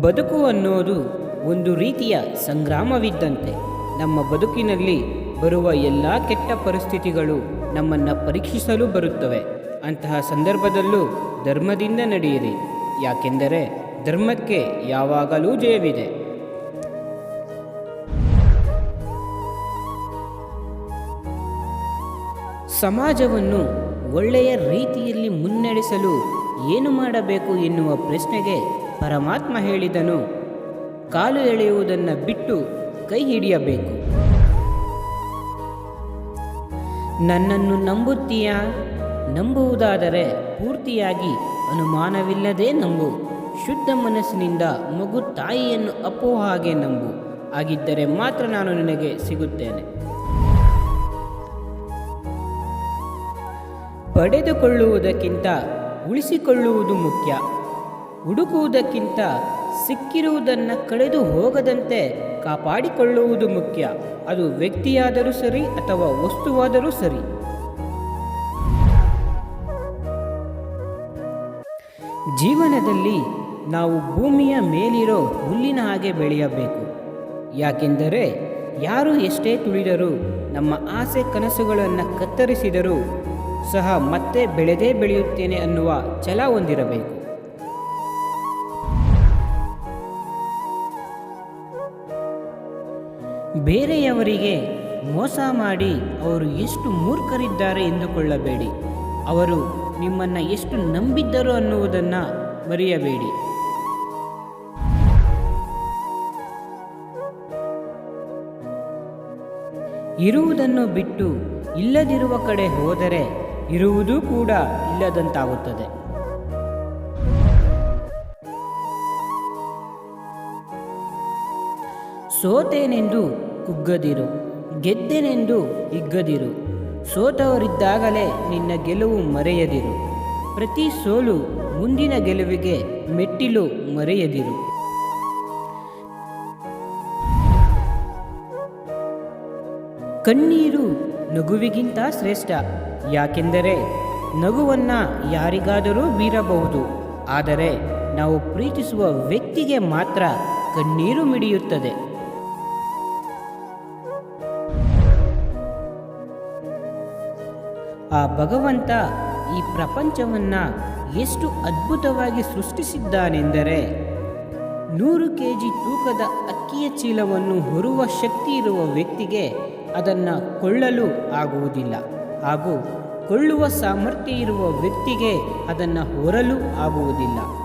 ಬದುಕು ಅನ್ನೋದು ಒಂದು ರೀತಿಯ ಸಂಗ್ರಾಮವಿದ್ದಂತೆ ನಮ್ಮ ಬದುಕಿನಲ್ಲಿ ಬರುವ ಎಲ್ಲ ಕೆಟ್ಟ ಪರಿಸ್ಥಿತಿಗಳು ನಮ್ಮನ್ನು ಪರೀಕ್ಷಿಸಲು ಬರುತ್ತವೆ. ಅಂತಹ ಸಂದರ್ಭದಲ್ಲೂ ಧರ್ಮದಿಂದ ನಡೆಯಿರಿ. ಯಾಕೆಂದರೆ ಧರ್ಮಕ್ಕೆ ಯಾವಾಗಲೂ ಜಯವಿದೆ. ಸಮಾಜವನ್ನು ಒಳ್ಳೆಯ ರೀತಿಯಲ್ಲಿ ಮುನ್ನಡೆಸಲು ಏನು ಮಾಡಬೇಕು ಎನ್ನುವ ಪ್ರಶ್ನೆಗೆ ಪರಮಾತ್ಮ ಹೇಳಿದನು. ಕಾಲು ಎಳೆಯುವುದನ್ನು ಬಿಟ್ಟು ಕೈ ಹಿಡಿಯಬೇಕು. ನನ್ನನ್ನು ನಂಬುತ್ತೀಯಾ? ನಂಬುವುದಾದರೆ ಪೂರ್ತಿಯಾಗಿ ಅನುಮಾನವಿಲ್ಲದೆ ನಂಬು. ಶುದ್ಧ ಮನಸ್ಸಿನಿಂದ ಮಗು ತಾಯಿಯನ್ನು ಅಪ್ಪುವ ಹಾಗೆ ನಂಬು. ಆಗಿದ್ದರೆ ಮಾತ್ರ ನಾನು ನಿನಗೆ ಸಿಗುತ್ತೇನೆ. ಪಡೆದುಕೊಳ್ಳುವುದಕ್ಕಿಂತ ಉಳಿಸಿಕೊಳ್ಳುವುದು ಮುಖ್ಯ. ಹುಡುಕುವುದಕ್ಕಿಂತ ಸಿಕ್ಕಿರುವುದನ್ನು ಕಳೆದು ಹೋಗದಂತೆ ಕಾಪಾಡಿಕೊಳ್ಳುವುದು ಮುಖ್ಯ. ಅದು ವ್ಯಕ್ತಿಯಾದರೂ ಸರಿ ಅಥವಾ ವಸ್ತುವಾದರೂ ಸರಿ. ಜೀವನದಲ್ಲಿ ನಾವು ಭೂಮಿಯ ಮೇಲಿರೋ ಹುಲ್ಲಿನ ಹಾಗೆ ಬೆಳೆಯಬೇಕು. ಯಾಕೆಂದರೆ ಯಾರು ಎಷ್ಟೇ ತುಳಿದರೂ ನಮ್ಮ ಆಸೆ ಕನಸುಗಳನ್ನು ಕತ್ತರಿಸಿದರೂ ಸಹ ಮತ್ತೆ ಬೆಳೆದೇ ಬೆಳೆಯುತ್ತೇನೆ ಅನ್ನುವ ಛಲ ಹೊಂದಿರಬೇಕು. ಬೇರೆಯವರಿಗೆ ಮೋಸ ಮಾಡಿ ಅವರು ಎಷ್ಟು ಮೂರ್ಖರಿದ್ದಾರೆ ಎಂದುಕೊಳ್ಳಬೇಡಿ. ಅವರು ನಿಮ್ಮನ್ನು ಎಷ್ಟು ನಂಬಿದ್ದರು ಅನ್ನುವುದನ್ನು ಮರೆಯಬೇಡಿ. ಇರುವುದನ್ನು ಬಿಟ್ಟು ಇಲ್ಲದಿರುವ ಕಡೆ ಹೋದರೆ ಇರುವುದೂ ಕೂಡ ಇಲ್ಲದಂತಾಗುತ್ತದೆ. ಸೋತೇನೆಂದು ಕುಗ್ಗದಿರು, ಗೆದ್ದೆನೆಂದು ಹಿಗ್ಗದಿರು ಸೋತವರಿದ್ದಾಗಲೇ ನಿನ್ನ ಗೆಲುವು ಮರೆಯದಿರು. ಪ್ರತಿ ಸೋಲು ಮುಂದಿನ ಗೆಲುವಿಗೆ ಮೆಟ್ಟಿಲು ಮರೆಯದಿರು. ಕಣ್ಣೀರು ನಗುವಿಗಿಂತ ಶ್ರೇಷ್ಠ. ಯಾಕೆಂದರೆ ನಗುವನ್ನು ಯಾರಿಗಾದರೂ ಬೀರಬಹುದು. ಆದರೆ ನಾವು ಪ್ರೀತಿಸುವ ವ್ಯಕ್ತಿಗೆ ಮಾತ್ರ ಕಣ್ಣೀರು ಮಿಡಿಯುತ್ತದೆ. ಆ ಭಗವಂತ ಈ ಪ್ರಪಂಚವನ್ನು ಎಷ್ಟು ಅದ್ಭುತವಾಗಿ ಸೃಷ್ಟಿಸಿದ್ದಾನೆಂದರೆ ನೂರು ಕೆ ಜಿ ತೂಕದ ಅಕ್ಕಿಯ ಚೀಲವನ್ನು ಹೊರುವ ಶಕ್ತಿ ಇರುವ ವ್ಯಕ್ತಿಗೆ ಅದನ್ನು ಕೊಳ್ಳಲು ಆಗುವುದಿಲ್ಲ. ಹಾಗೂ ಕೊಳ್ಳುವ ಸಾಮರ್ಥ್ಯ ಇರುವ ವ್ಯಕ್ತಿಗೆ ಅದನ್ನು ಹೊರಲು ಆಗುವುದಿಲ್ಲ.